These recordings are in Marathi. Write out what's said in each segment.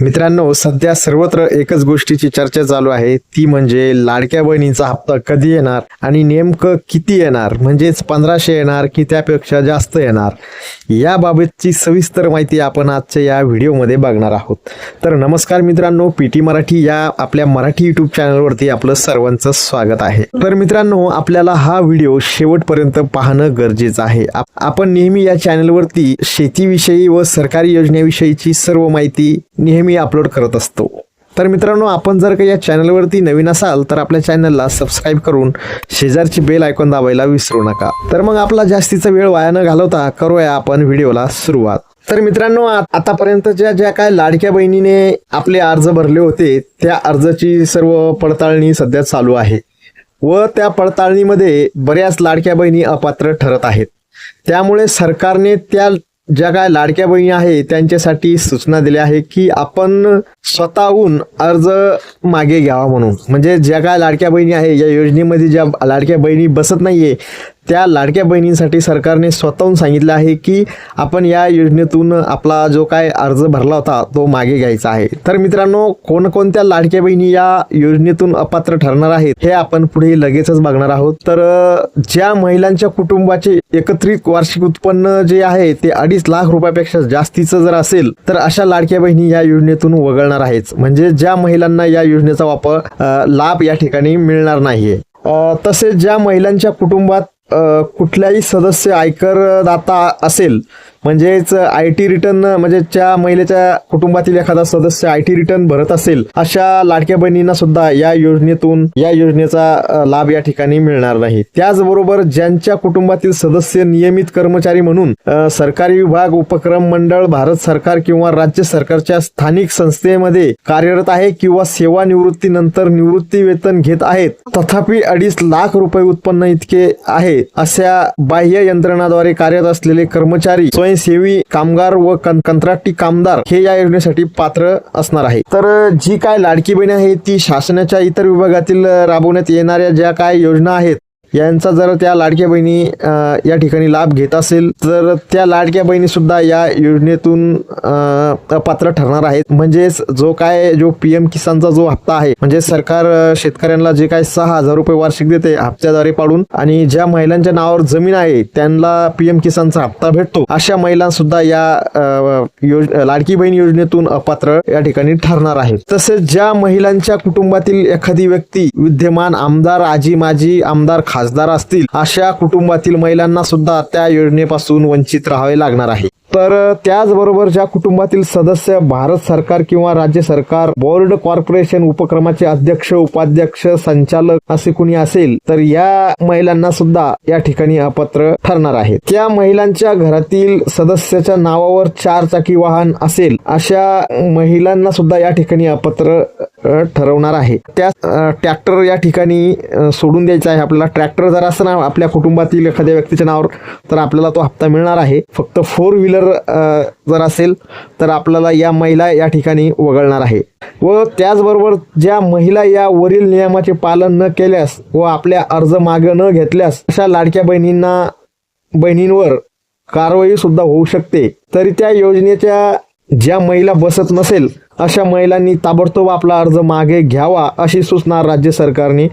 मित्रांनो सध्या सर्वत्र एकच गोष्टीची चर्चा चालू आहे. ती म्हणजे लाडक्या बहिणीचा हप्ता कधी येणार आणि नेमकं किती येणार? म्हणजेच पंधराशे येणार की त्यापेक्षा जास्त येणार? याबाबतची सविस्तर माहिती आपण आजच्या या व्हिडिओमध्ये बघणार आहोत. तर नमस्कार मित्रांनो पी टी मराठी या आपल्या मराठी युट्यूब चॅनलवरती आपलं सर्वांचं स्वागत आहे. तर मित्रांनो आपल्याला हा व्हिडिओ शेवटपर्यंत पाहणं गरजेचं आहे. आपण नेहमी या चॅनलवरती शेतीविषयी व सरकारी योजनेविषयीची सर्व माहिती नेहमी अपलोड करत असतो. तर मित्रांनो आपण जर का या चॅनलवरती नवीन असाल तर आपल्या चॅनलला सबस्क्राईब करून शेजारची बेल आयकॉन दाबायला विसरू नका. तर मग आपला जास्तीचा वेळ वाया न घालवता करूया आपण व्हिडिओला सुरुवात. तर मित्रांनो आ- आतापर्यंतच्या ज्या काय लाडक्या बहिणीने आपले अर्ज भरले होते त्या अर्जाची सर्व पडताळणी सध्या चालू आहे. व त्या पडताळणीमध्ये बऱ्याच लाडक्या बहिणी अपात्र ठरत आहेत. त्यामुळे सरकारने त्या ज्या काय लाडक्या बहिणी आहे त्यांच्यासाठी सूचना दिल्या आहे की आपण स्वतःहून अर्ज मागे घ्यावा म्हणून. म्हणजे ज्या काय लाडक्या बहिणी आहे या योजनेमध्ये ज्या लाडक्या बहिणी बसत नाहीये त्या लाडक्या बहिणींसाठी सरकारने स्वतःहून सांगितलं आहे की आपण या योजनेतून आपला जो काय अर्ज भरला होता तो मागे घ्यायचा आहे. तर मित्रांनो कोणकोणत्या लाडक्या बहिणी या योजनेतून अपात्र ठरणार आहेत हे आपण पुढे लगेचच बघणार आहोत. तर ज्या महिलांच्या कुटुंबाचे एकत्रित वार्षिक उत्पन्न जे आहे ते अडीच लाख रुपयापेक्षा जास्तीचं जर असेल तर अशा लाडक्या बहिणी या योजनेतून वगळणार आहेत. म्हणजे ज्या महिलांना या योजनेचा वापर लाभ या ठिकाणी मिळणार नाहीये. तसेच ज्या महिलांच्या कुटुंबात कुठल्याही सदस्य आयकर दाता असेल म्हणजेच आय टी रिटर्न म्हणजे ज्या महिलेच्या कुटुंबातील एखादा सदस्य आय टी रिटर्न भरत असेल अशा लाडक्या बहिणींना सुद्धा या योजनेतून या योजनेचा uh, लाभ या ठिकाणी मिळणार नाही. त्याचबरोबर ज्यांच्या कुटुंबातील सदस्य नियमित कर्मचारी म्हणून uh, सरकारी विभाग उपक्रम मंडळ भारत सरकार किंवा राज्य सरकारच्या स्थानिक संस्थेमध्ये कार्यरत आहे किंवा सेवानिवृत्तीनंतर निवृत्ती वेतन घेत आहेत तथापि अडीच लाख रुपये उत्पन्न इतके आहे अशा बाह्य यंत्रणाद्वारे कार्यरत असलेले कर्मचारी स्वयंसेवी कामगार व कंत्राटी कामदार हे या योजनेसाठी पात्र असणार आहे. तर जी काय लाडकी बहीण आहे ती शासनाच्या इतर विभागातील राबवण्यात येणाऱ्या ज्या काय योजना आहेत यांचा जर त्या लाडक्या बहिणी या ठिकाणी लाभ घेत असेल तर त्या लाडक्या बहिणी सुद्धा या योजनेतून पात्र अपात्र ठरणार आहेत. म्हणजेच जो काय जो पी एम किसानचा जो हप्ता आहे म्हणजे सरकार शेतकऱ्यांना जे काय सहा हजार रुपये वार्षिक देते हप्त्याद्वारे पाडून आणि ज्या महिलांच्या नावावर जमीन आहे त्यांना पी एम किसानचा हप्ता भेटतो अशा महिला सुद्धा या योज- लाडकी बहीण योजनेतून अपात्र या ठिकाणी ठरणार आहेत. तसेच ज्या महिलांच्या कुटुंबातील एखादी व्यक्ती विद्यमान आमदार आजी माजी आमदार खा खासदार असतील अशा कुटुंबातील महिलांना सुद्धा त्या योजनेपासून वंचित राहावे लागणार आहे. तर त्याचबरोबर ज्या कुटुंबातील सदस्य भारत सरकार किंवा राज्य सरकार बोर्ड कॉर्पोरेशन उपक्रमाचे अध्यक्ष उपाध्यक्ष संचालक असे कुणी असेल तर या महिलांना सुद्धा या ठिकाणी अपात्र ठरणार आहे त्या महिलांच्या घरातील सदस्याच्या नावावर चार चाकी वाहन असेल अशा महिलांना सुद्धा या ठिकाणी अपात्र ठरवणार आहे. त्या ट्रॅक्टर या ठिकाणी सोडून द्यायचा आहे आपल्याला. ट्रॅक्टर जर असं ना आपल्या कुटुंबातील एखाद्या व्यक्तीच्या नावावर तर आपल्याला तो हप्ता मिळणार आहे. फक्त फोर व्हीलर जर असेल तर आपल्याला या महिला या ठिकाणी वगळणार आहे. व त्याचबरोबर ज्या महिला या वरील नियमाचे पालन न केल्यास व आपल्या अर्ज मागे न घेतल्यास अशा लाडक्या बहिणींना बहिणींवर कारवाई सुद्धा होऊ शकते. तरी त्या योजनेच्या ज्या महिला बसत नसेल अशा महिलांनी ताबडतोब आपला अर्ज मागे घ्यावा अशी सूचना राज्य सरकारने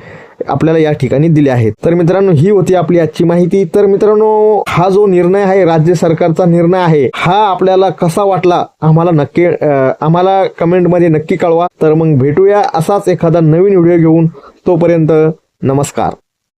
आपल्याला या ठिकाणी दिले आहेत. तर मित्रांनो ही होती आपली आजची माहिती. तर मित्रांनो हा जो निर्णय आहे राज्य सरकारचा निर्णय आहे हा आपल्याला कसा वाटला? आम्हाला नक्की आम्हाला कमेंटमध्ये नक्की कळवा. तर मग भेटूया असाच एखादा नवीन व्हिडिओ घेऊन. तोपर्यंत नमस्कार.